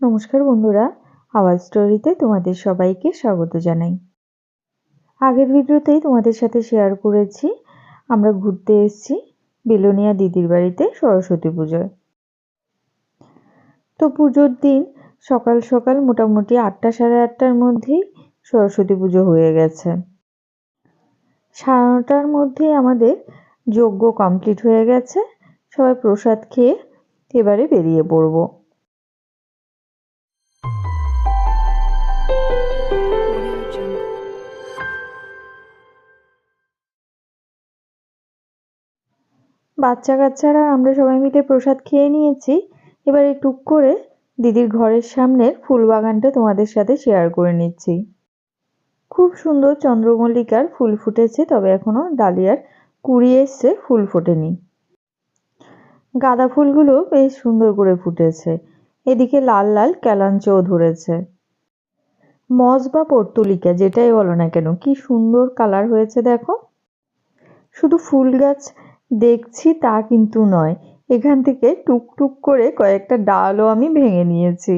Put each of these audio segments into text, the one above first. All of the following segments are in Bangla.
নমস্কার বন্ধুরা, আওয়াজ স্টোরিতে তোমাদের সবাইকে স্বাগত জানাই। আগের ভিডিওতেই তোমাদের সাথে শেয়ার করেছি, আমরা ঘুরতে এসেছি বেলোনিয়া দিদির বাড়িতে সরস্বতী পুজোয়। তো পুজোর দিন সকাল সকাল মোটামুটি আটটা সাড়ে আটটার মধ্যেই সরস্বতী পুজো হয়ে গেছে। সাড়ে নটার মধ্যেই আমাদের যজ্ঞ কমপ্লিট হয়ে গেছে, সবাই প্রসাদ খেয়ে এবারে বেরিয়ে পড়ব। বাচ্চা কাচ্চারা আমরা সবাই মিলে প্রসাদ খেয়ে নিয়েছি। এবারে টুক করে দিদির ঘরের সামনের ফুল বাগানটা তোমাদের সাথে শেয়ার করে নিচ্ছি। খুব সুন্দর চন্দ্রমল্লিকার ফুল ফুটেছে, তবে এখনও ডালিয়ার কুড়ি এসছে, ফুল ফোটেনি। গাঁদা ফুলগুলো বেশ সুন্দর করে ফুটেছে। এদিকে লাল লাল ক্যালাঞ্চও ধরেছে। মজ বা পর্তুলিকা, যেটাই বলো না কেন, কি সুন্দর কালার হয়েছে দেখো। শুধু ফুল গাছ দেখছি তা কিন্তু নয়। এখান থেকে টুকটুক করে কয়েকটা ডালও আমি ভেঙে নিয়েছি।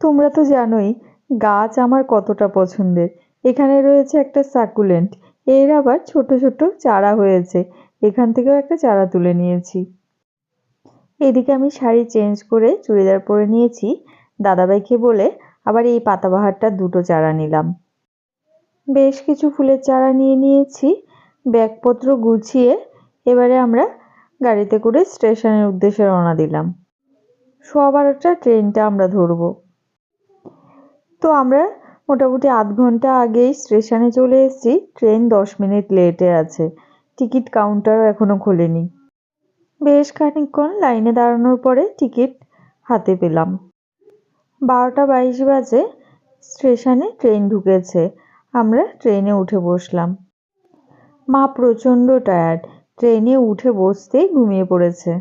তোমরা তো জানোই, গাছ আমার কতটা পছন্দের। এখানে রয়েছে একটা সাকুলেন্ট। এর আবার ছোট ছোট চারা হয়েছে। এখান থেকেও একটা চারা তুলে নিয়েছি। এদিকে আমি শাড়ি চেঞ্জ করে চুড়িদার পরে নিয়েছি। দাদাভাইকে বলে আবার এই পাতাবাহারটা দুটো চারা নিলাম। বেশ কিছু ফুলের চারা নিয়ে নিয়েছি। ব্যাগপত্র গুছিয়ে এবারে আমরা গাড়িতে করে স্টেশনের উদ্দেশ্যে রওনা দিলাম। সোয়া বারোটা ট্রেনটা আমরা ধরব। তো আমরা মোটামুটি আধ ঘণ্টা আগেই স্টেশনে চলে এসেছি। ট্রেন দশ মিনিট লেটে আছে। টিকিট কাউন্টারও এখনও খোলেনি। বেশ খানিকক্ষণ লাইনে দাঁড়ানোর পরে টিকিট হাতে পেলাম। বারোটা বাইশ বাজে স্টেশনে ট্রেন ঢুকেছে। আমরা ট্রেনে উঠে বসলাম। মা প্রচণ্ড টায়ার্ড ট্রেনে উঠে বসতেই ঘুমিয়ে পড়েছে।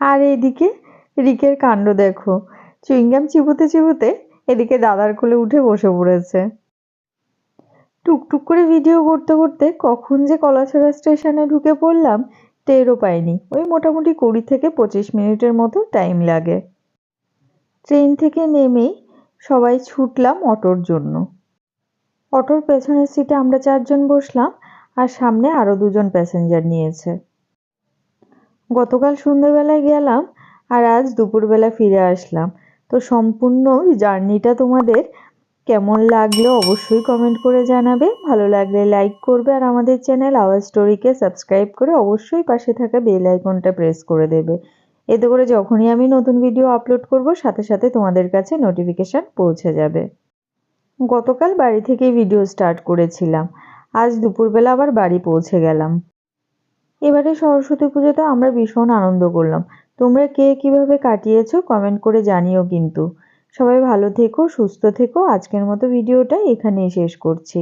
আর এদিকে রিকের কাণ্ড দেখো। চুইংগাম চিবুতে চিবুতে এদিকে দাদার কোলে উঠে বসে পড়েছে। টুকটুক করে ভিডিও করতে করতে কখন যে কলাছড়া স্টেশনে ঢুকে পড়লাম, টেরও পাইনি। ওই মোটামুটি কুড়ি থেকে পঁচিশ মিনিটের মতো টাইম লাগে। ট্রেন থেকে নেমেই সবাই ছুটলাম অটোর জন্য। অটোর পেছনের সিটে আমরা চারজন বসলাম। আর সামনে আরও দুজন প্যাসেঞ্জার নিয়েছে। গতকাল সন্ধ্যেবেলায় গেলাম আর আজ দুপুরবেলা ফিরে আসলাম। তো সম্পূর্ণ জার্নিটা তোমাদের কেমন লাগল অবশ্যই কমেন্ট করে জানাবে। ভালো লাগলে লাইক করবে আর আমাদের চ্যানেল আওয়াজ স্টোরিকে সাবস্ক্রাইব করে অবশ্যই পাশে থাকা বেল আইকনটা প্রেস করে দেবে। এতে করে যখনই আমি নতুন ভিডিও আপলোড করব, সাথে সাথে তোমাদের কাছে নোটিফিকেশান পৌঁছে যাবে। গতকাল বাড়ি থেকেই ভিডিও স্টার্ট করেছিলাম। আজ দুপুরবেলা আবার বাড়ি পৌঁছে গেলাম। এবারে সরস্বতী পুজোতে আমরা ভীষণ আনন্দ করলাম। তোমরা কে কীভাবে কাটিয়েছো কমেন্ট করে জানিও কিন্তু। সবাই ভালো থেকো, সুস্থ থেকো। আজকের মতো ভিডিওটা এখানেই শেষ করছি।